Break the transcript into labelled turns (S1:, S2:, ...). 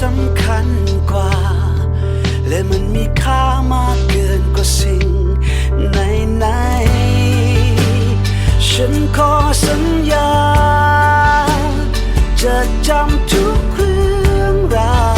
S1: สำคัญกว่า และมันมีค่ามากเกินกว่าสิ่งไหนๆฉันขอสัญญา จะจำทุกเรื่องราว